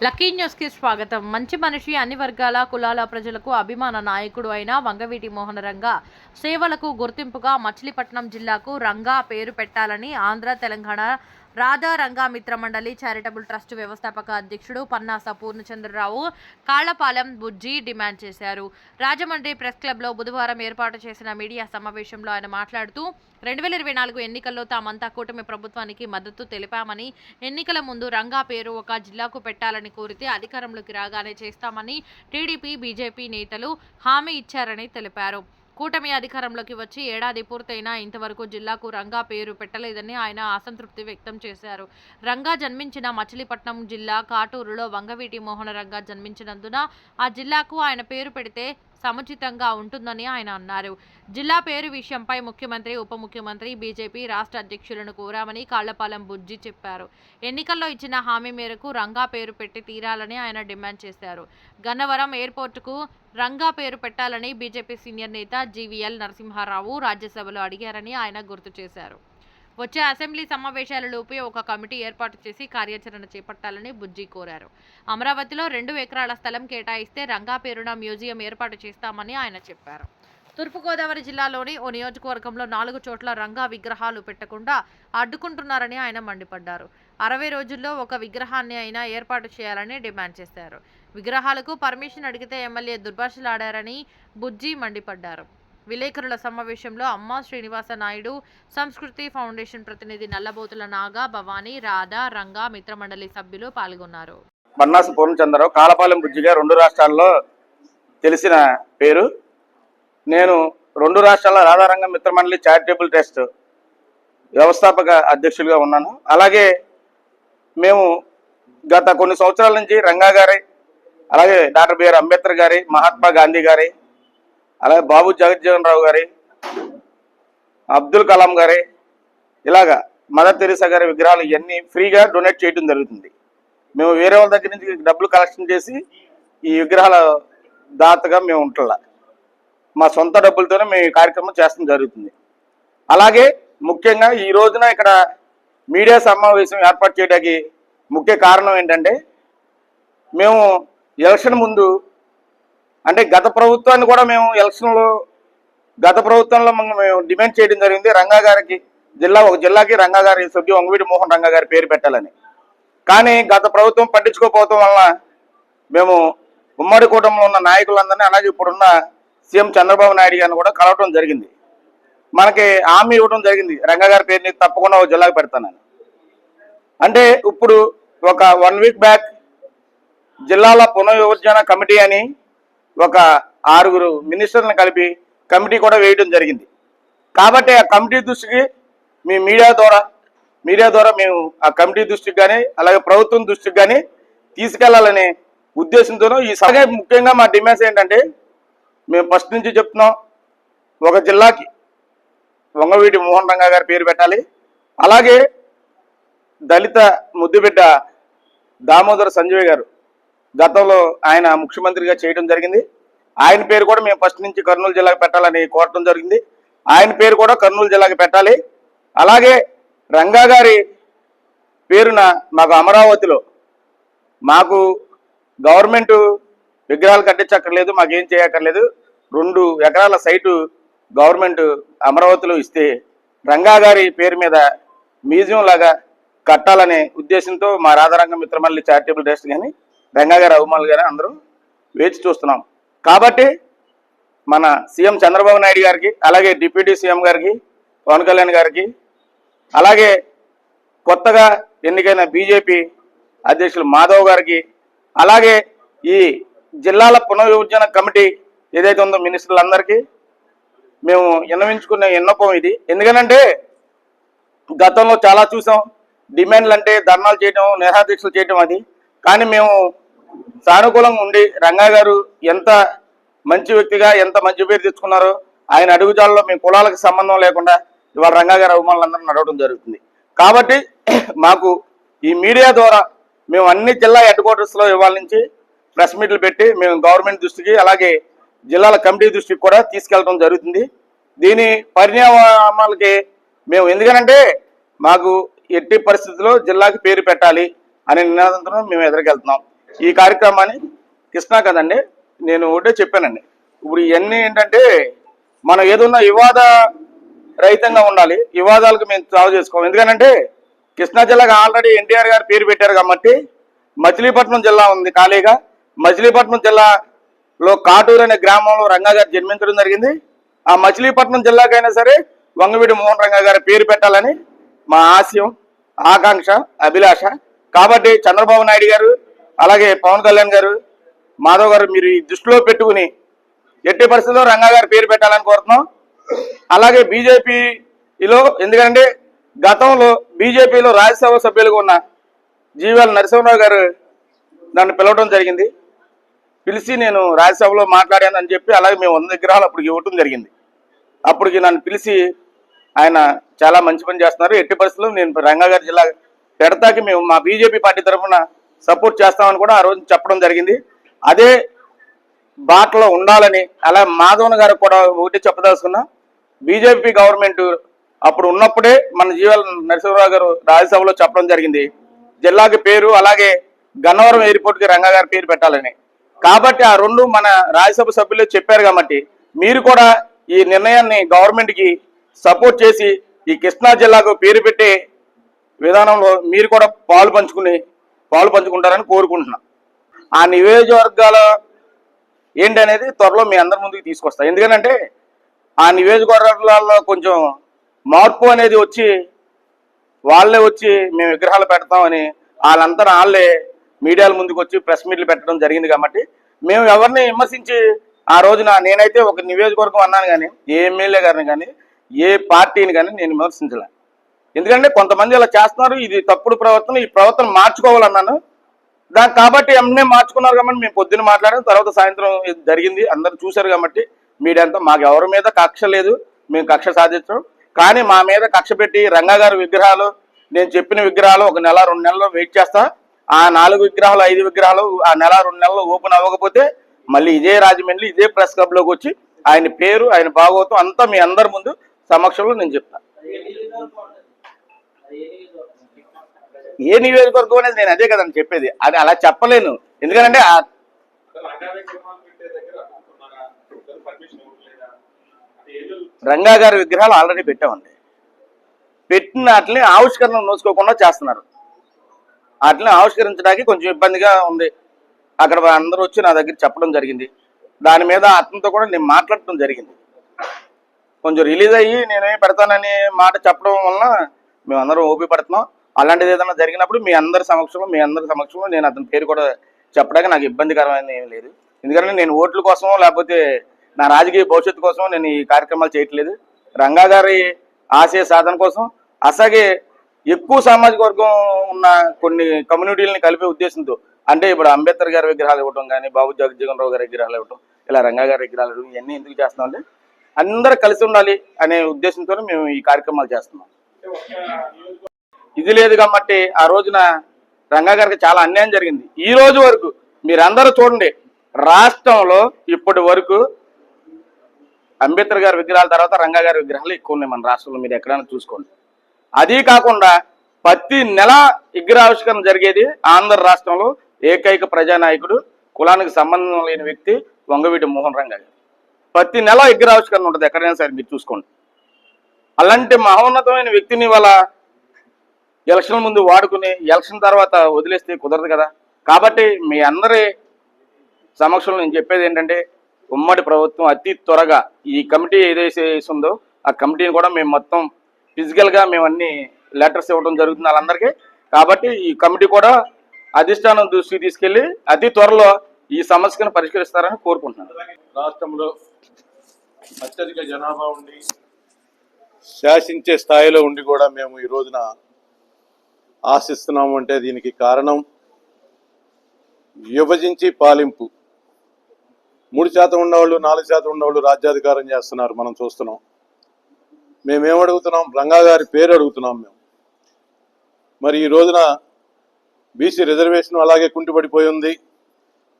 Lucky న్యూస్కి స్వాగతం. మంచి మనిషి అన్ని వర్గాల కులాల ప్రజలకు అభిమాన నాయకుడు అయిన వంగవీటి మోహన రంగా సేవలకు గుర్తింపుగా మచిలీపట్నం జిల్లాకు రంగా పేరు పెట్టాలని ఆంధ్ర తెలంగాణ రాధా రంగా మిత్ర మండలి చారిటబుల్ ట్రస్ట్ వ్యవస్థాపక అధ్యక్షుడు పన్నాస పూర్ణచంద్రరావు కాళ్ళపాలెం బుజ్జి డిమాండ్ చేశారు. రాజమండ్రి ప్రెస్ క్లబ్లో బుధవారం ఏర్పాటు చేసిన మీడియా సమావేశంలో ఆయన మాట్లాడుతూ రెండు వేల ఇరవై నాలుగు ఎన్నికల్లో తామంతా కూటమి ప్రభుత్వానికి మద్దతు తెలిపామని ఎన్నికల ముందు రంగా పేరు ఒక జిల్లాకు పెట్టాలని కోరితే అధికారంలోకి రాగానే చేస్తామని టీడీపీ బీజేపీ నేతలు హామీ ఇచ్చారని తెలిపారు. కూటమి అధికారంలోకి వచ్చి ఏడాది పూర్తయినా ఇంతవరకు జిల్లాకు రంగా పేరు పెట్టలేదని ఆయన అసంతృప్తి వ్యక్తం చేశారు. రంగా జన్మించిన మచిలీపట్నం జిల్లా కాటూరులో వంగవీటి మోహన రంగా జన్మించినందున ఆ జిల్లాకు ఆయన పేరు పెడితే సముచితంగా ఉంటుందని ఆయన అన్నారు. జిల్లా పేరు విషయంపై ముఖ్యమంత్రి ఉప ముఖ్యమంత్రి బీజేపీ రాష్ట్ర అధ్యక్షులను కోరామని కాళ్ళపాలెం బుజ్జి చెప్పారు. ఎన్నికల్లో ఇచ్చిన హామీ మేరకు రంగా పేరు పెట్టి తీరాలని ఆయన డిమాండ్ చేశారు. గన్నవరం ఎయిర్పోర్టుకు రంగా పేరు పెట్టాలని బీజేపీ సీనియర్ నేత జీవీఎల్ నరసింహారావు రాజ్యసభలో అడిగారని ఆయన గుర్తు చేశారు. వచ్చే అసెంబ్లీ సమావేశాలలోపే ఒక కమిటీ ఏర్పాటు చేసి కార్యాచరణ చేపట్టాలని బుజ్జి కోరారు. అమరావతిలో రెండు ఎకరాల స్థలం కేటాయిస్తే రంగా పేరున మ్యూజియం ఏర్పాటు చేస్తామని ఆయన చెప్పారు. తూర్పుగోదావరి జిల్లాలోని ఓ నియోజకవర్గంలో నాలుగు చోట్ల రంగా విగ్రహాలు పెట్టకుండా అడ్డుకుంటున్నారని ఆయన మండిపడ్డారు. అరవై రోజుల్లో ఒక విగ్రహాన్ని అయినా ఏర్పాటు చేయాలని డిమాండ్ చేశారు. విగ్రహాలకు పర్మిషన్ అడిగితే ఎమ్మెల్యే దుర్భాషలాడారని బుజ్జి మండిపడ్డారు. విలేకరుల సమావేశంలో అమ్మ శ్రీనివాస నాయుడు సంస్కృతి ఫౌండేషన్ ప్రతినిధి నల్లబోతుల నాగా భవానీ రాధా రంగా మిత్రమండలి సభ్యులు పాల్గొన్నారు. బన్నాసు పూర్ణచంద్రరావు కాలపాలెం బుజ్జిగా రెండు రాష్ట్రాల్లో తెలిసిన పేరు. నేను రెండు రాష్ట్రాల రాధారంగం మిత్రమండలి చారిటబుల్ ట్రస్ట్ వ్యవస్థాపక అధ్యక్షులుగా ఉన్నాను. అలాగే మేము గత కొన్ని సంవత్సరాల నుంచి రంగా గారి అలాగే డాక్టర్ బిఆర్ అంబేద్కర్ గారి మహాత్మా గాంధీ గారి అలాగే బాబు జగజ్జీవన్ రావు గారి అబ్దుల్ కలాం గారి ఇలాగా మదర్ తెరీసా గారి విగ్రహాలు ఇవన్నీ ఫ్రీగా డొనేట్ చేయడం జరుగుతుంది. మేము వేరే వాళ్ళ దగ్గర నుంచి డబ్బులు కలెక్షన్ చేసి ఈ విగ్రహాల దాతగా మేము ఉంటున్నా మా సొంత డబ్బులతోనే మేము ఈ కార్యక్రమం చేస్తాం జరుగుతుంది. అలాగే ముఖ్యంగా ఈ రోజున ఇక్కడ మీడియా సమావేశం ఏర్పాటు చేయడానికి ముఖ్య కారణం ఏంటంటే మేము ఎలక్షన్ ముందు అంటే గత ప్రభుత్వాన్ని కూడా మేము ఎలక్షన్లో గత ప్రభుత్వంలో మనం మేము డిమాండ్ చేయడం జరిగింది. రంగా గారికి జిల్లా ఒక జిల్లాకి రంగా గారి సభ్యు వంగవీటి మోహన్ రంగా గారి పేరు పెట్టాలని. కానీ గత ప్రభుత్వం పట్టించుకోకపోవటం వలన మేము ఉమ్మడి కూటమిలో ఉన్న నాయకులందరినీ అలాగే ఇప్పుడున్న సీఎం చంద్రబాబు నాయుడు గారిని కూడా కలవటం జరిగింది. మనకి హామీ ఇవ్వడం జరిగింది. రంగా గారి పేరుని తప్పకుండా ఒక జిల్లాకు పెడతానని. అంటే ఇప్పుడు ఒక వన్ వీక్ బ్యాక్ జిల్లాల పునర్విభజన కమిటీ అని ఒక ఆరుగురు మినిస్టర్లను కలిపి కమిటీ కూడా వేయడం జరిగింది. కాబట్టి ఆ కమిటీ దృష్టికి మీ మీడియా ద్వారా మీడియా ద్వారా మేము ఆ కమిటీ దృష్టికి కానీ అలాగే ప్రభుత్వం దృష్టికి కానీ తీసుకెళ్ళాలనే ఉద్దేశంతోనూ ఈ సభ. ముఖ్యంగా మా డిమాండ్స్ ఏంటంటే మేము ఫస్ట్ నుంచి చెప్తున్నాం ఒక జిల్లాకి వంగవీటి మోహన్ రంగా గారి పేరు పెట్టాలి. అలాగే దళిత ముద్దుబిడ్డ దామోదర సంజయ్ గారు గతంలో ఆయన ముఖ్యమంత్రిగా చేయడం జరిగింది. ఆయన పేరు కూడా మేము ఫస్ట్ నుంచి కర్నూలు జిల్లాకు పెట్టాలని కోరటం జరిగింది. ఆయన పేరు కూడా కర్నూలు జిల్లాకు పెట్టాలి. అలాగే రంగా గారి పేరున మాకు అమరావతిలో మాకు గవర్నమెంట్ విగ్రహాలు కట్టించక్కర్లేదు మాకేం చేయక్కర్లేదు. రెండు ఎకరాల సైటు గవర్నమెంట్ అమరావతిలో ఇస్తే రంగా గారి పేరు మీద మ్యూజియం లాగా కట్టాలనే ఉద్దేశంతో మా రాధారంగ మిత్రమల్లి చారిటబుల్ ట్రస్ట్ కానీ రంగా గారు అవమాలు గారు అందరూ వేచి చూస్తున్నాం. కాబట్టి మన సీఎం చంద్రబాబు నాయుడు గారికి అలాగే డిప్యూటీ సీఎం గారికి పవన్ కళ్యాణ్ గారికి అలాగే కొత్తగా ఎన్నికైన బీజేపీ అధ్యక్షులు మాధవ్ గారికి అలాగే ఈ జిల్లాల పునర్విభజన కమిటీ ఏదైతే ఉందో మినిస్టర్లందరికీ మేము విన్నవించుకునే విన్నపం ఇది. ఎందుకనంటే గతంలో చాలా చూసాం. డిమాండ్లు అంటే ధర్నాలు చేయడం నిరాదీక్షలు చేయడం అది. కానీ మేము సానుకూలంగా ఉండి రంగా గారు ఎంత మంచి వ్యక్తిగా ఎంత మంచి పేరు తెచ్చుకున్నారో ఆయన అడుగుజాలలో మేము కులాలకు సంబంధం లేకుండా ఇవాళ రంగా గారి అభిమానులందరూ నడవడం జరుగుతుంది. కాబట్టి మాకు ఈ మీడియా ద్వారా మేము అన్ని జిల్లా హెడ్ క్వార్టర్స్లో ఇవాళ నుంచి ప్రెస్ మీట్లు పెట్టి మేము గవర్నమెంట్ దృష్టికి అలాగే జిల్లాల కమిటీ దృష్టికి కూడా తీసుకెళ్ళడం జరుగుతుంది. దీని పరిణామాలకి మేము ఎందుకనంటే మాకు ఎట్టి పరిస్థితుల్లో జిల్లాకి పేరు పెట్టాలి. అనే నినాదంతో మేము ఎదురుకెళ్తున్నాం ఈ కార్యక్రమాన్ని కృష్ణా కదండి నేను ఒకటే చెప్పానండి. ఇప్పుడు ఇవన్నీ ఏంటంటే మనం ఏదన్నా వివాద రహితంగా ఉండాలి వివాదాలకు మేము సాగు చేసుకోం ఎందుకంటే కృష్ణా జిల్లాగా ఆల్రెడీ ఎన్టీఆర్ గారు పేరు పెట్టారు కాబట్టి మచిలీపట్నం జిల్లా ఉంది ఖాళీగా. మచిలీపట్నం జిల్లాలో కాటూరు అనే గ్రామంలో రంగా గారు జన్మించడం జరిగింది. ఆ మచిలీపట్నం జిల్లాకైనా సరే వంగవీడి మోహన్ రంగా గారి పేరు పెట్టాలని మా ఆశయం ఆకాంక్ష అభిలాష కాబట్టి చంద్రబాబు నాయుడు గారు అలాగే పవన్ కళ్యాణ్ గారు మాధవ్ గారు మీరు ఈ దృష్టిలో పెట్టుకుని ఎట్టి పరిస్థితుల్లో రంగా గారి పేరు పెట్టాలని కోరుతున్నాం. అలాగే బీజేపీలో ఎందుకంటే గతంలో బీజేపీలో రాజ్యసభ సభ్యులుగా ఉన్న జీవాల నరసింహరావు గారు నన్ను పిలవడం జరిగింది. పిలిచి నేను రాజ్యసభలో మాట్లాడాను అని చెప్పి అలాగే మేము వంద విగ్రహాలు అప్పటికి ఇవ్వటం జరిగింది. అప్పటికి నన్ను పిలిచి ఆయన చాలా మంచి పని చేస్తున్నారు. ఎట్టి పరిస్థితుల్లో నేను రంగాగారి జిల్లా పెడతాకి మేము మా బీజేపీ పార్టీ తరఫున సపోర్ట్ చేస్తామని కూడా ఆ రోజు చెప్పడం జరిగింది. అదే బాటలో ఉండాలని అలా మాధవన్ గారు కూడా ఒకటి చెప్పదలుచుకున్నా బీజేపీ గవర్నమెంట్ అప్పుడు ఉన్నప్పుడే మన జీవల్ నరసింహరావు గారు రాజ్యసభలో చెప్పడం జరిగింది. జిల్లాకి పేరు అలాగే గన్నవరం ఎయిర్పోర్ట్కి రంగా గారి పేరు పెట్టాలని. కాబట్టి ఆ రెండు మన రాజ్యసభ సభ్యులు చెప్పారు కాబట్టి మీరు కూడా ఈ నిర్ణయాన్ని గవర్నమెంట్కి సపోర్ట్ చేసి ఈ కృష్ణా జిల్లాకు పేరు పెట్టే విధానంలో మీరు కూడా పాలు పంచుకుని పాలు పంచుకుంటారని కోరుకుంటున్నా. ఆ నియోజకవర్గాల అనేది త్వరలో మీ అందరి ముందుకు తీసుకొస్తా. ఎందుకంటే ఆ నియోజకవర్గాలలో కొంచెం మార్పు అనేది వచ్చి వాళ్ళే వచ్చి మేము విగ్రహాలు పెడతామని వాళ్ళంతా వాళ్ళే మీడియాల ముందుకు వచ్చి ప్రెస్ మీట్లు పెట్టడం జరిగింది కాబట్టి మేము ఎవరిని విమర్శించి ఆ రోజున నేనైతే ఒక నియోజకవర్గం అన్నాను కానీ ఏ ఎమ్మెల్యే గారిని కానీ ఏ పార్టీని కానీ నేను విమర్శించలే. ఎందుకంటే కొంతమంది ఇలా చేస్తున్నారు ఇది తప్పుడు ప్రవర్తన ఈ ప్రవర్తన మార్చుకోవాలన్నాను. దాని కాబట్టి ఎమ్మెల్యే మార్చుకున్నారు కాబట్టి మేము పొద్దున్న మాట్లాడాం తర్వాత సాయంత్రం ఇది జరిగింది అందరూ చూశారు కాబట్టి మీడియా అంతా మాకు ఎవరి మీద కక్ష లేదు మేము కక్ష సాధించడం కానీ మా మీద కక్ష పెట్టి రంగా గారి విగ్రహాలు నేను చెప్పిన విగ్రహాలు ఒక నెల రెండు నెలలు వెయిట్ చేస్తా. ఆ నాలుగు విగ్రహాలు ఐదు విగ్రహాలు ఆ నెల రెండు నెలలు ఓపెన్ అవ్వకపోతే మళ్ళీ ఇదే రాజమండ్రి ఇదే ప్రెస్ క్లబ్లోకి వచ్చి ఆయన పేరు ఆయన భాగవతం అంతా మీ అందరి ముందు సమక్షంలో నేను చెప్తాను ఏ నియోజకవర్గం అనేది నేను అదే కదండి చెప్పేది. అది అలా చెప్పలేను. ఎందుకంటే ఆ రంగా గారి విగ్రహాలు ఆల్రెడీ పెట్టామండి. పెట్టిన వాటిని ఆవిష్కరణ నోసుకోకుండా చేస్తున్నారు. వాటిని ఆవిష్కరించడానికి కొంచెం ఇబ్బందిగా ఉంది. అక్కడ అందరూ వచ్చి నా దగ్గర చెప్పడం జరిగింది. దాని మీద అతనితో కూడా నేను మాట్లాడటం జరిగింది. కొంచెం రిలీజ్ అయ్యి నేనే పెడతానని మాట చెప్పడం వలన మేమందరం ఓపి పడుతున్నాం. అలాంటిది ఏదైనా జరిగినప్పుడు మీ అందరి సమక్షంలో మీ అందరి సమక్షంలో నేను అతని పేరు కూడా చెప్పడానికి నాకు ఇబ్బందికరమైనది ఏం లేదు. ఎందుకంటే నేను ఓట్ల కోసం లేకపోతే నా రాజకీయ భవిష్యత్తు కోసం నేను ఈ కార్యక్రమాలు చేయట్లేదు. రంగా గారి ఆశయ సాధన కోసం అలాగే ఎక్కువ సామాజిక వర్గం ఉన్న కొన్ని కమ్యూనిటీలని కలిపే ఉద్దేశంతో అంటే ఇప్పుడు అంబేద్కర్ గారి విగ్రహాలు ఇవ్వడం కానీ బాబు జగజ్జీవన్ రావు గారి విగ్రహాలు ఇవ్వడం ఇలా రంగా గారి విగ్రహాలు ఇవ్వడం ఇవన్నీ ఎందుకు చేస్తున్నాం అంటే అందరూ కలిసి ఉండాలి అనే ఉద్దేశంతో మేము ఈ కార్యక్రమాలు చేస్తున్నాం. ఇది లేదు కాబట్టి ఆ రోజున రంగా గారికి చాలా అన్యాయం జరిగింది. ఈ రోజు వరకు మీరందరూ చూడండి రాష్ట్రంలో ఇప్పటి వరకు అంబేద్కర్ గారి విగ్రహాల తర్వాత రంగా గారి విగ్రహాలు ఎక్కువ ఉన్నాయి మన రాష్ట్రంలో మీరు ఎక్కడైనా చూసుకోండి. అది కాకుండా ప్రతి నెల విగ్రహావిష్కరణ జరిగేది ఆంధ్ర రాష్ట్రంలో ఏకైక ప్రజానాయకుడు కులానికి సంబంధం లేని వ్యక్తి వంగవీటి మోహన్ రంగా గారు. ప్రతి నెల విగ్రహావిష్కరణ ఉంటుంది ఎక్కడైనా సరే మీరు చూసుకోండి. అలాంటి మహోన్నతమైన వ్యక్తిని వాళ్ళ ఎలక్షన్ ముందు వాడుకుని ఎలక్షన్ తర్వాత వదిలేస్తే కుదరదు కదా. కాబట్టి మీ అందరి సమక్షంలో నేను చెప్పేది ఏంటంటే ఉమ్మడి ప్రభుత్వం అతి త్వరగా ఈ కమిటీ ఏదైతే ఉందో ఆ కమిటీని కూడా మేము మొత్తం ఫిజికల్గా మేము అన్ని లెటర్స్ ఇవ్వడం జరుగుతుంది వాళ్ళందరికీ. కాబట్టి ఈ కమిటీ కూడా అధిష్టానం దృష్టికి తీసుకెళ్ళి అతి త్వరలో ఈ సమస్యను పరిష్కరిస్తారని కోరుకుంటున్నాను. రాష్ట్రంలో అత్యధిక జనాభా ఉండి శాసించే స్థాయిలో ఉండి కూడా మేము ఈ రోజున ఆశిస్తున్నాము అంటే దీనికి కారణం విభజించి పాలింపు. మూడు శాతం ఉన్నవాళ్ళు నాలుగు శాతం ఉన్నవాళ్ళు రాజ్యాధికారం చేస్తున్నారు మనం చూస్తున్నాం. మేమేం అడుగుతున్నాం? రంగా గారి పేరు అడుగుతున్నాం మేము. మరి ఈ రోజున బీసీ రిజర్వేషన్ అలాగే కుంటిపడిపోయి ఉంది.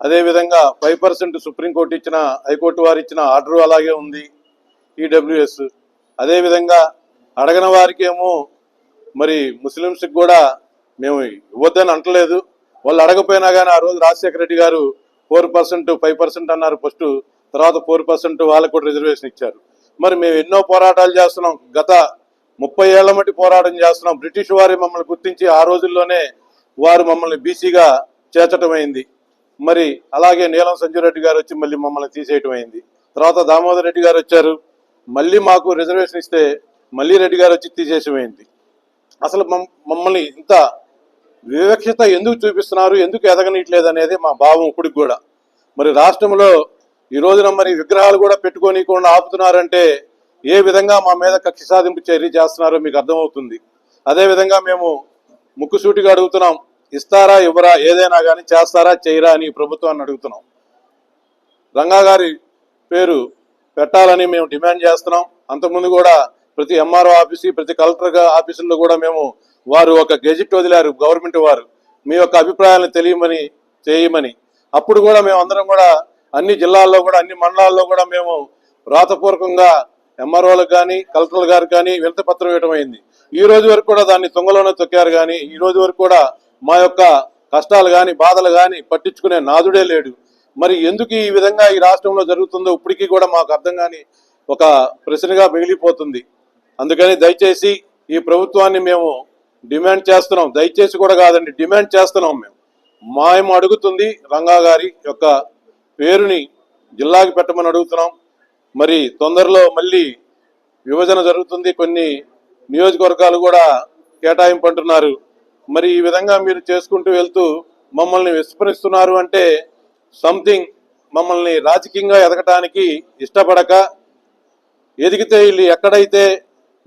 అదేవిధంగా ఫైవ్ పర్సెంట్ సుప్రీంకోర్టు ఇచ్చిన హైకోర్టు వారు ఇచ్చిన ఆర్డరు అలాగే ఉంది. ఈడబ్ల్యూఎస్ అదేవిధంగా అడగని వారికి ఏమో మరి ముస్లిమ్స్కి కూడా మేము ఇవ్వద్దని అంటలేదు. వాళ్ళు అడగపోయినా కానీ ఆ రోజు రాజశేఖర రెడ్డి గారు ఫోర్ పర్సెంట్ ఫైవ్ పర్సెంట్ అన్నారు ఫస్ట్. తర్వాత ఫోర్ పర్సెంట్ వాళ్ళకు కూడా రిజర్వేషన్ ఇచ్చారు. మరి మేము ఎన్నో పోరాటాలు చేస్తున్నాం. గత ముప్పై ఏళ్ళ మట్టి పోరాటం చేస్తున్నాం. బ్రిటిష్ వారి మమ్మల్ని గుర్తించి ఆ రోజుల్లోనే వారు మమ్మల్ని బీసీగా చేర్చటమైంది అయింది. మరి అలాగే నీలం సంజయ్ రెడ్డి గారు వచ్చి మళ్ళీ మమ్మల్ని తీసేయటం అయింది. తర్వాత దామోదర్ రెడ్డి గారు వచ్చారు. మళ్ళీ మాకు రిజర్వేషన్ ఇస్తే మళ్ళీ రెడ్డి గారు వచ్చి తీసేసిపోయింది అసలు మమ్మల్ని ఇంత వివక్షత ఎందుకు చూపిస్తున్నారు? ఎందుకు ఎదగనీయట్లేదు అనేది మా భావం ఇప్పటికి కూడా. మరి రాష్ట్రంలో ఈ రోజున మరి విగ్రహాలు కూడా పెట్టుకోనికుండా ఆపుతున్నారంటే ఏ విధంగా మా మీద కక్ష సాధింపు చర్య చేస్తున్నారో మీకు అర్థమవుతుంది. అదేవిధంగా మేము ముక్కుసూటిగా అడుగుతున్నాం ఇస్తారా ఇవ్వరా ఏదైనా కానీ చేస్తారా చేయరా అని ప్రభుత్వాన్ని అడుగుతున్నాం. రంగా గారి పేరు పెట్టాలని మేము డిమాండ్ చేస్తున్నాం. అంతకుముందు కూడా ప్రతి ఎంఆర్ఓ ఆఫీసు ప్రతి కలెక్టర్ ఆఫీసుల్లో కూడా మేము వారు ఒక గెజిట్ వదిలారు గవర్నమెంట్ వారు. మీ యొక్క అభిప్రాయాలను తెలియమని చేయమని. అప్పుడు కూడా మేము అందరం కూడా అన్ని జిల్లాల్లో కూడా అన్ని మండలాల్లో కూడా మేము రాతపూర్వకంగా ఎంఆర్ఓలకు కానీ కలెక్టర్ గారు కానీ వినతి పత్రం ఇవ్వడం అయింది. ఈ రోజు వరకు కూడా దాన్ని తుంగలోనే తొక్కారు కానీ ఈ రోజు వరకు కూడా మా యొక్క కష్టాలు కానీ బాధలు కానీ పట్టించుకునే నాదుడే లేడు. మరి ఎందుకు ఈ విధంగా ఈ రాష్ట్రంలో జరుగుతుందో ఇప్పటికీ కూడా మాకు అర్థం కాని ఒక ప్రశ్నగా మిగిలిపోతుంది. అందుకని దయచేసి ఈ ప్రభుత్వాన్ని మేము డిమాండ్ చేస్తున్నాం. దయచేసి కూడా కాదండి డిమాండ్ చేస్తున్నాం మేము. మాయం అడుగుతుంది రంగా గారి యొక్క పేరుని జిల్లాకి పెట్టమని అడుగుతున్నాం. మరి తొందరలో మళ్ళీ విభజన జరుగుతుంది. కొన్ని నియోజకవర్గాలు కూడా కేటాయింపు అంటున్నారు మరి ఈ విధంగా మీరు చేసుకుంటూ వెళ్తూ మమ్మల్ని విస్మరిస్తున్నారు అంటే సంథింగ్ మమ్మల్ని రాజకీయంగా ఎదగటానికి ఇష్టపడక ఎదిగితే వీళ్ళు ఎక్కడైతే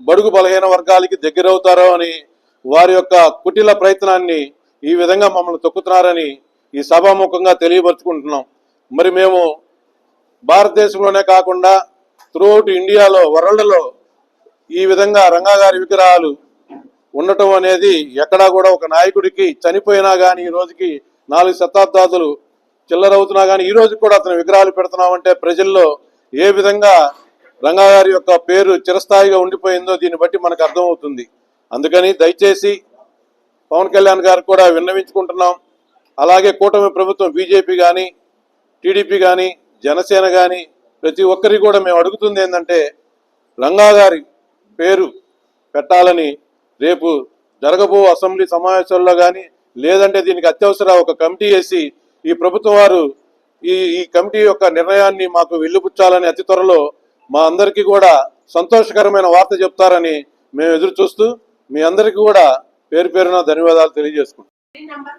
బడుగు బలహీన వర్గాలకి దగ్గరవుతారో అని వారి యొక్క కుటిల ప్రయత్నాన్ని ఈ విధంగా మమ్మల్ని తొక్కుతున్నారని ఈ సభాముఖంగా తెలియపరుచుకుంటున్నాం. మరి మేము భారతదేశంలోనే కాకుండా త్రూఅవుట్ ఇండియాలో వరల్డ్లో ఈ విధంగా రంగాగారి విగ్రహాలు ఉండటం అనేది ఎక్కడా కూడా ఒక నాయకుడికి చనిపోయినా కానీ ఈ రోజుకి నాలుగు శతాబ్దాలు చిల్లరవుతున్నా కానీ ఈ రోజు కూడా అతను విగ్రహాలు పెడుతున్నామంటే ప్రజల్లో ఏ విధంగా రంగాగారి యొక్క పేరు చిరస్థాయిగా ఉండిపోయిందో దీన్ని బట్టి మనకు అర్థమవుతుంది. అందుకని దయచేసి పవన్ కళ్యాణ్ గారు కూడా విన్నవించుకుంటున్నాం. అలాగే కూటమి ప్రభుత్వం బీజేపీ కానీ టీడీపీ కానీ జనసేన కానీ ప్రతి ఒక్కరికి కూడా మేము అడుగుతుంది ఏంటంటే రంగాగారి పేరు పెట్టాలని రేపు జరగబో అసెంబ్లీ సమావేశాల్లో కానీ లేదంటే దీనికి అత్యవసర ఒక కమిటీ వేసి ఈ ప్రభుత్వం వారు ఈ ఈ కమిటీ యొక్క నిర్ణయాన్ని మాకు వెళ్ళిపుచ్చాలని అతి త్వరలో మా అందరికీ కూడా సంతోషకరమైన వార్త చెప్తారని మేము ఎదురు చూస్తూ మీ అందరికీ కూడా పేరు పేరున ధన్యవాదాలు తెలియజేసుకుంటాం నెంబర్